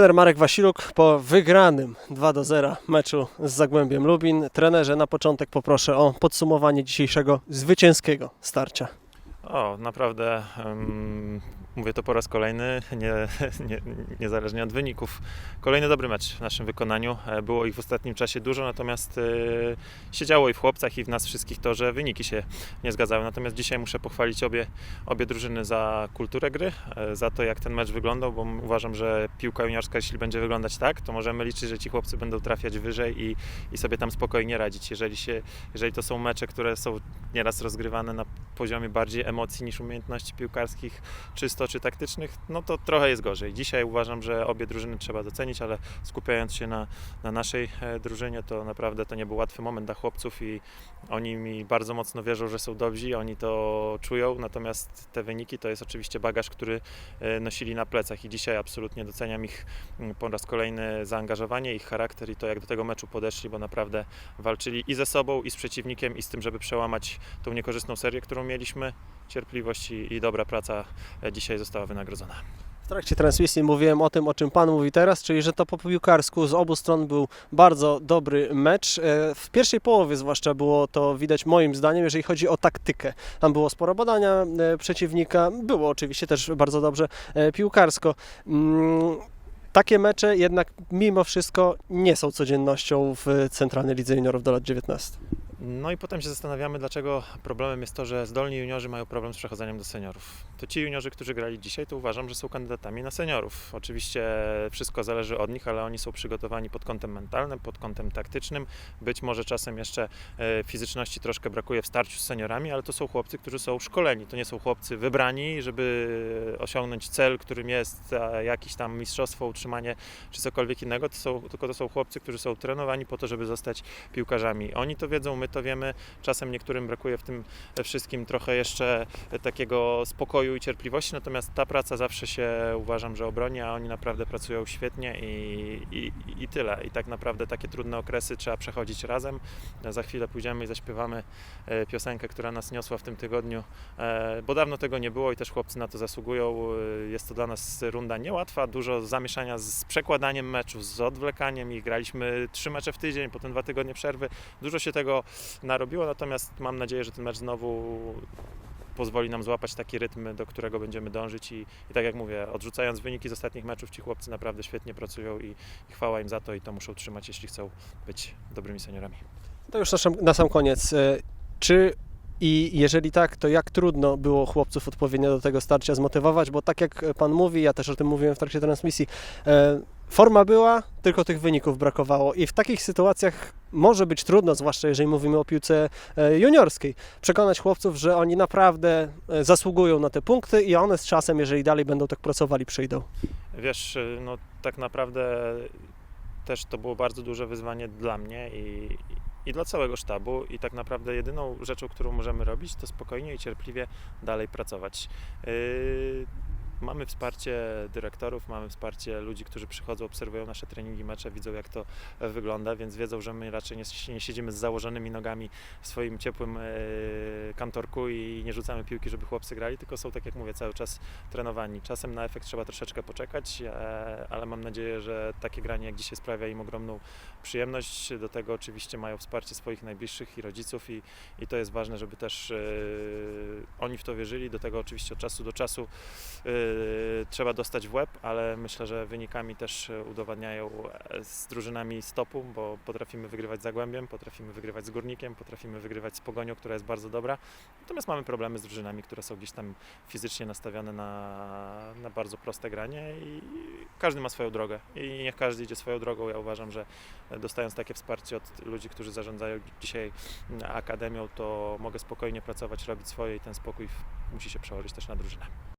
Trener Marek Wasiluk po wygranym 2 do 0 meczu z Zagłębiem Lubin. Trenerze, na początek poproszę o podsumowanie dzisiejszego zwycięskiego starcia. O, naprawdę em, mówię to po raz kolejny, nie, nie, niezależnie od wyników. Kolejny dobry mecz w naszym wykonaniu. E, Było ich w ostatnim czasie dużo, natomiast e, się działo i w chłopcach, i w nas wszystkich to, że wyniki się nie zgadzały. Natomiast dzisiaj muszę pochwalić obie, obie drużyny za kulturę gry, e, za to, jak ten mecz wyglądał, bo uważam, że piłka juniorska, jeśli będzie wyglądać tak, to możemy liczyć, że ci chłopcy będą trafiać wyżej i, i sobie tam spokojnie radzić. Jeżeli, się, jeżeli to są mecze, które są nieraz rozgrywane na poziomie bardziej emocji niż umiejętności piłkarskich, czysto czy taktycznych, no to trochę jest gorzej. Dzisiaj uważam, że obie drużyny trzeba docenić, ale skupiając się na, na naszej e, drużynie, to naprawdę to nie był łatwy moment dla chłopców i oni mi bardzo mocno wierzą, że są dobrzy, oni to czują, natomiast te wyniki to jest oczywiście bagaż, który e, nosili na plecach i dzisiaj absolutnie doceniam ich mm, po raz kolejny zaangażowanie, ich charakter i to, jak do tego meczu podeszli, bo naprawdę walczyli i ze sobą, i z przeciwnikiem, i z tym, żeby przełamać tą niekorzystną serię, którą mieliśmy. Cierpliwość i, i dobra praca e, dzisiaj została wynagrodzona. W trakcie transmisji mówiłem o tym, o czym Pan mówi teraz, czyli że to po piłkarsku z obu stron był bardzo dobry mecz. E, W pierwszej połowie zwłaszcza było to widać moim zdaniem, jeżeli chodzi o taktykę. Tam było sporo badania e, przeciwnika, było oczywiście też bardzo dobrze piłkarsko. Mm, Takie mecze jednak mimo wszystko nie są codziennością w Centralnej Lidze Juniorów do lat 19. No i potem się zastanawiamy, dlaczego problemem jest to, że zdolni juniorzy mają problem z przechodzeniem do seniorów. To ci juniorzy, którzy grali dzisiaj, to uważam, że są kandydatami na seniorów. Oczywiście wszystko zależy od nich, ale oni są przygotowani pod kątem mentalnym, pod kątem taktycznym. Być może czasem jeszcze e, fizyczności troszkę brakuje w starciu z seniorami, ale to są chłopcy, którzy są szkoleni. To nie są chłopcy wybrani, żeby osiągnąć cel, którym jest e, jakieś tam mistrzostwo, utrzymanie czy cokolwiek innego. To są, tylko to są chłopcy, którzy są trenowani po to, żeby zostać piłkarzami. Oni to wiedzą, my to wiemy. Czasem niektórym brakuje w tym wszystkim trochę jeszcze takiego spokoju i cierpliwości, natomiast ta praca zawsze się uważam, że obroni, a oni naprawdę pracują świetnie i, i, i tyle. I tak naprawdę takie trudne okresy trzeba przechodzić razem. Za chwilę pójdziemy i zaśpiewamy e, piosenkę, która nas niosła w tym tygodniu, e, bo dawno tego nie było i też chłopcy na to zasługują. E, Jest to dla nas runda niełatwa, dużo zamieszania z przekładaniem meczów, z odwlekaniem ich. Graliśmy trzy mecze w tydzień, potem dwa tygodnie przerwy. Dużo się tego narobiło, natomiast mam nadzieję, że ten mecz znowu pozwoli nam złapać taki rytm, do którego będziemy dążyć i, i tak jak mówię, odrzucając wyniki z ostatnich meczów, ci chłopcy naprawdę świetnie pracują i, i chwała im za to i to muszą trzymać, jeśli chcą być dobrymi seniorami. To już na sam, koniec. E, Czy i jeżeli tak, to jak trudno było chłopców odpowiednio do tego starcia zmotywować? Bo tak jak Pan mówi, ja też o tym mówiłem w trakcie transmisji, e, forma była, tylko tych wyników brakowało. I w takich sytuacjach może być trudno, zwłaszcza jeżeli mówimy o piłce e, juniorskiej, przekonać chłopców, że oni naprawdę e, zasługują na te punkty i one z czasem, jeżeli dalej będą tak pracowali, przyjdą. Wiesz, no tak naprawdę też to było bardzo duże wyzwanie dla mnie i, i dla całego sztabu i tak naprawdę jedyną rzeczą, którą możemy robić, to spokojnie i cierpliwie dalej pracować. Yy, Mamy wsparcie dyrektorów, mamy wsparcie ludzi, którzy przychodzą, obserwują nasze treningi, mecze, widzą jak to e, wygląda, więc wiedzą, że my raczej nie, nie siedzimy z założonymi nogami w swoim ciepłym e, kantorku i nie rzucamy piłki, żeby chłopcy grali, tylko są, tak jak mówię, cały czas trenowani. Czasem na efekt trzeba troszeczkę poczekać, e, ale mam nadzieję, że takie granie jak dzisiaj sprawia im ogromną przyjemność. Do tego oczywiście mają wsparcie swoich najbliższych i rodziców i, i to jest ważne, żeby też oni w to wierzyli. Do tego oczywiście od czasu do czasu trzeba dostać w łeb, ale myślę, że wynikami też udowadniają e, z drużynami stopu, bo potrafimy wygrywać z Zagłębiem, potrafimy wygrywać z Górnikiem, potrafimy wygrywać z Pogonią, która jest bardzo dobra. Natomiast mamy problemy z drużynami, które są gdzieś tam fizycznie nastawione na, na bardzo proste granie i każdy ma swoją drogę i niech każdy idzie swoją drogą. Ja uważam, że dostając takie wsparcie od ludzi, którzy zarządzają dzisiaj akademią, to mogę spokojnie pracować, robić swoje i ten spokój musi się przełożyć też na drużynę.